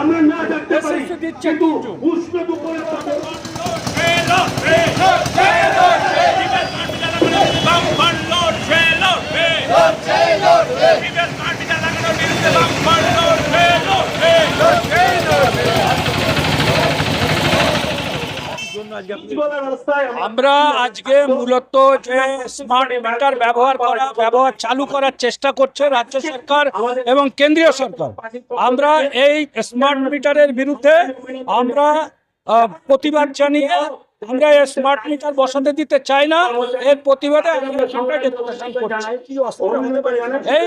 আমরা না থাকতে পারি। উষ্ণ দুপুরের আমরা আজকে মূলত যে স্মার্ট মিটার ব্যবহার করা, ব্যবহার চালু করার চেষ্টা করছে রাজ্য সরকার এবং কেন্দ্রীয় সরকার। আমরা এই স্মার্ট মিটারের বিরুদ্ধে আমরা প্রতিবাদ জানিয়ে আমরা এই স্মার্ট মিটার বসাতে দিতে চাই না এর প্রতিবাদে। এই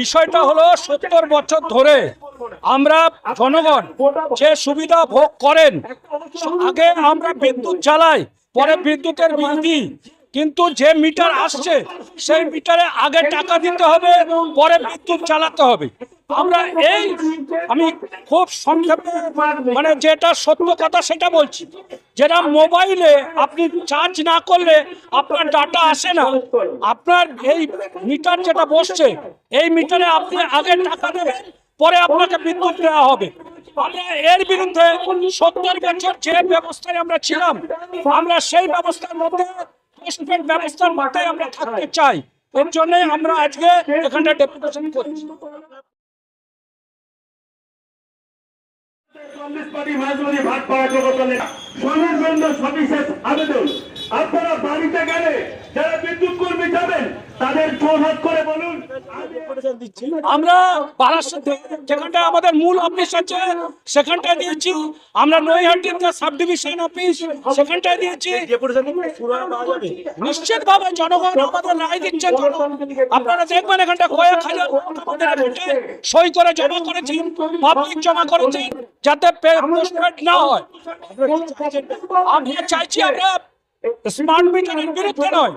বিষয়টা হলো সত্তর বছর ধরে আমরা জনগণ যে সুবিধা ভোগ করেন, আগে আমরা বিদ্যুৎ চালাই পরে বিদ্যুতের বিল দিই কিন্তু যে মিটার আসছে, সেই মিটারে আগে টাকা দিতে হবে, পরে বিদ্যুৎ চালাতে হবে। আমরা এই, আমি খুব সংক্ষেপে মানে যেটা সত্য কথা সেটা বলছি। যেটা মোবাইলে আপনি চার্জ না করলে আপনার ডাটা আসে না। আপনার এই মিটার যেটা বসছে, এই মিটারে আপনি আগে টাকা দেবেন, পরে আপনাকে বিদ্যুৎ দেওয়া হবে। আমরা এর বিরুদ্ধে সত্তর বছর যে ব্যবস্থায় আমরা ছিলাম, আমরা সেই ব্যবস্থার মধ্যে পোস্টপেড ব্যবস্থার মধ্যে আমরা থাকতে চাই। এর জন্য আমরা আজকে এখানটা ডেপুটেশন করছি। কংগ্রেস পার্টি মাঝমাঝি ভাগ পাওয়া জগতলে সোনার সবিশেষ আবেদন। আপনারা বাড়িতে গেলে যারা বিদ্যুৎ কর্মী যাবেন, তাদের করে বলুন। আমরা যেখানটা আমাদের মূল অফিস আছে, সেখানটায় দিয়েছি। আমরা নৈহাটিতে সাব ডিভিশন অফিস সেখানটায় দিয়েছি। নিশ্চিত ভাবে জনগণ আমাদের রায় দিচ্ছে। আপনারা দেখবেন এখানটা কয়েক হাজার সই করে জমা করেছেন পাবলিক জমা করেছেন যাতে না হয়। আমরা চাইছি আমরা স্মার্ট মিটারের বিরুদ্ধে নয়,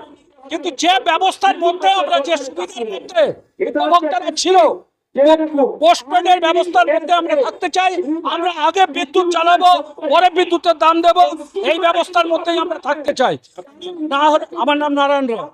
কিন্তু যে ব্যবস্থার মধ্যে আমরা, যে সুবিধার মধ্যে উপভোক্তারা ছিল পোস্টপেডের ব্যবস্থার মধ্যে আমরা থাকতে চাই, আমরা আগে বিদ্যুৎ চালাবো, পরে বিদ্যুতের দাম দেব, এই ব্যবস্থার মধ্যেই আমরা থাকতে চাই। না হলে আমার নাম নারায়ণ রায়।